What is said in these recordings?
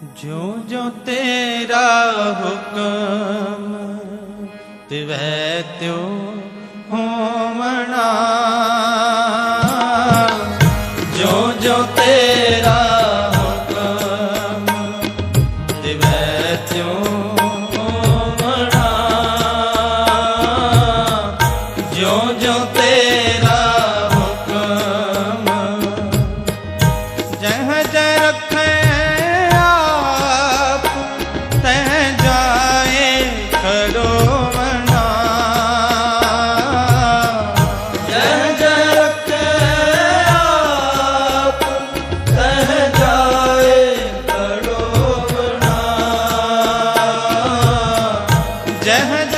ਜੋ ਜੋ ਤੇਰਾ ਹੁਕਮ ਤਿਵੈ ਤਿਉ ਹੋਵਣਾ ਜੋ ਜੋ ਤੇਰਾ ਹੁਕਮ ਤਿਵੈ ਤਿਉ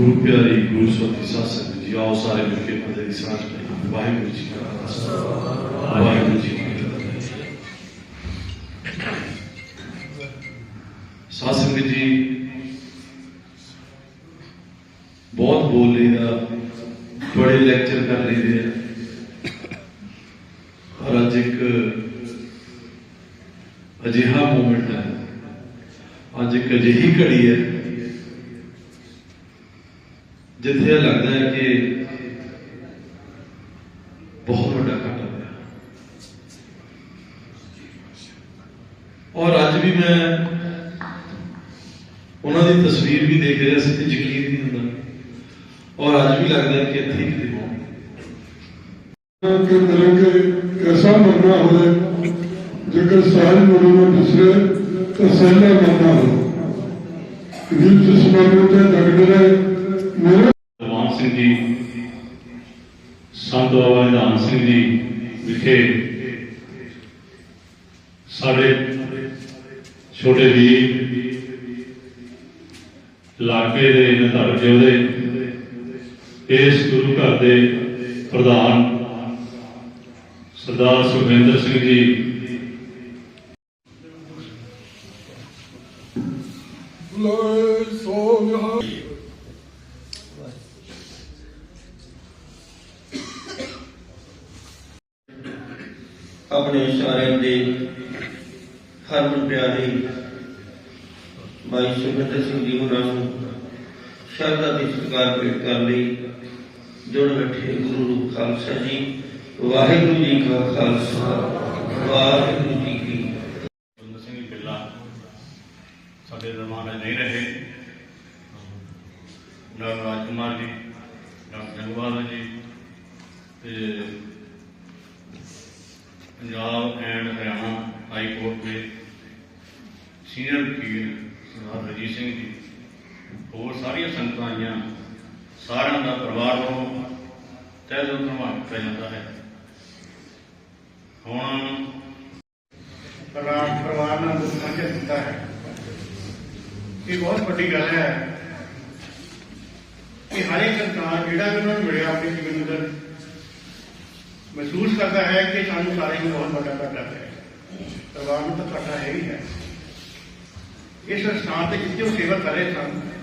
ਗੁਰੂ ਪਿਆਰੀ ਗੁਰੂ ਸੋਤੀ ਸਾਧ ਸੰਗਤ ਜੀ ਆਓ ਸਾਰੇ ਮਿਲ ਕੇ ਫਤਿਹ ਦੀ ਸਾਂਝ ਪਾਈਏ ਵਾਹਿਗੁਰੂ ਜੀ ਕਾ ਖਾਲਸਾ ਵਾਹਿਗੁਰੂ ਜੀ ਕੀ ਫਤਿਹ ਸਾਧ ਸੰਗਤ ਜੀ ਬਹੁਤ ਬੋਲ ਲਈਦਾ ਬੜੇ ਲੈਕਚਰ ਕਰ ਲਈਦੇ ਆ ਪਰ ਅੱਜ ਇੱਕ ਅਜਿਹਾ ਮੂਮੈਂਟ ਹੈ ਅੱਜ ਇੱਕ ਅਜਿਹੀ ਘੜੀ ਹੈ ਜਿੱਥੇ ਇਹ ਲੱਗਦਾ ਹੈ ਕਿ ਬਹੁਤ ਵੱਡਾ ਘਾਟਾ ਹੋਇਆ ਔਰ ਅੱਜ ਵੀ ਮੈਂ ਉਹਨਾਂ ਦੀ ਤਸਵੀਰ ਵੀ ਦੇਖ ਰਿਹਾ ਸੀ ਤੇ ਯਕੀਨ ਨਹੀਂ ਹੁੰਦਾ ਔਰ ਅੱਜ ਵੀ ਲੱਗਦਾ ਹੈ ਕਿ ਇੱਥੇ ਹੀ ਕਿਤੇ ਹੋਣ ਕਿ ਮਿਲਣਗੇ ਐਸਾ ਮਰਨਾ ਹੋਵੇ, ਜੇਕਰ ਸਾਰੇ ਮਰੋ ਨੂੰ ਬਿਸਰੇ ਤਾਂ ਸਹਿਲਾ ਮਰਨਾ ਹੋ ਵੀਰ ਜਿਸ ਮਰਨੇ ਤੇ ਲੱਗਦੇ ਰਹੇ, ਮੇਰੇ ਦਵਾਨ ਸਿੰਘ ਜੀ, ਸੰਤ ਬਾਬਾ ਨਿਧਾਨ ਸਿੰਘ ਜੀ ਵਿਖੇ ਸਾਡੇ ਛੋਟੇ ਵੀਰ ਇਲਾਕੇ ਦੇ ਨਿਧੜ ਦੇ ਇਸ ਗੁਰੂ ਘਰ ਦੇ ਪ੍ਰਧਾਨ ਸਰਦਾਰ ਸੁਖਵਿੰਦਰ ਸਿੰਘ ਜੀ। ਲੈ ਸੋ ਵਿਹਾਰ ਆਪਣੇ ਦੇ ਹਰਮਨ ਪਿਆਰੇ ਭਾਈ ਸੁਖਿੰਦਰ ਸਿੰਘ ਜੀ ਹੋਰਾਂ ਨੂੰ ਸ਼ਰਧਾ ਤੇ ਸਤਿਕਾਰ ਭੇਟ ਕਰਨ ਲਈ ਜੁੜ ਬੈਠੇ ਗੁਰੂ ਰੂਪ ਖਾਲਸਾ ਜੀ, ਵਾਹਿਗੁਰੂ ਜੀ ਕਾ ਖਾਲਸਾ, ਵਾਹਿਗੁਰੂ ਜੀ ਕੀ ਸੁੰਦਰ ਸਿੰਘ ਜੀ ਸਾਡੇ ਦਰਬਾਰ ਨਹੀਂ ਰਹੇ। ਡਾਕਟਰ ਰਾਜ ਕੁਮਾਰ ਜੀ ਡਾਕਟਰ ਜਗਵਾਲ ਜੀ ਤੇ Punjab and Haryana high court ਦੇ ਸੀਨੀਅਰ ਵਕੀਲ ਸਰਦਾਰ ਰਜੀਤ ਸਿੰਘ ਜੀ, ਹੋਰ ਸਾਰੀਆਂ ਸੰਗਤਾਂ ਆਈਆਂ। ਸਾਰਿਆਂ ਦਾ ਪਰਿਵਾਰ ਨੂੰ ਤਹਿ ਦਿਲੋਂ ਧੰਨਵਾਦ ਕੀਤਾ ਜਾਂਦਾ ਹੈ। ਹੁਣ ਰਾਜ ਪਰਿਵਾਰ ਨਾਲ ਦੁੱਖ ਸਾਂਝਾ ਕੀਤਾ ਹੈ। ਇਹ ਬਹੁਤ ਵੱਡੀ ਗੱਲ ਹੈ ਕਿ ਹਰ ਇੱਕ ਇਨਸਾਨ ਜਿਹੜਾ ਵੀ ਉਹਨਾਂ ਨੂੰ ਮਿਲਿਆ ਆਪਣੇ ਜੀਵਨ ਅੰਦਰ, ਮਹਿਸੂਸ ਕਰਦਾ ਹੈ ਕਿ ਸਾਨੂੰ ਸਾਰੇ ਨੂੰ ਬਹੁਤ ਵੱਡਾ ਘਾਟਾ ਹੈ। ਪਰਿਵਾਰ ਨੂੰ ਤਾਂ ਘਾਟਾ ਹੈ ਹੀ ਹੈ। ਇਸ ਸਥਾਨ ਤੇ ਜਿੱਥੇ ਉਹ ਸੇਵਾ ਕਰ ਰਹੇ ਸਨ?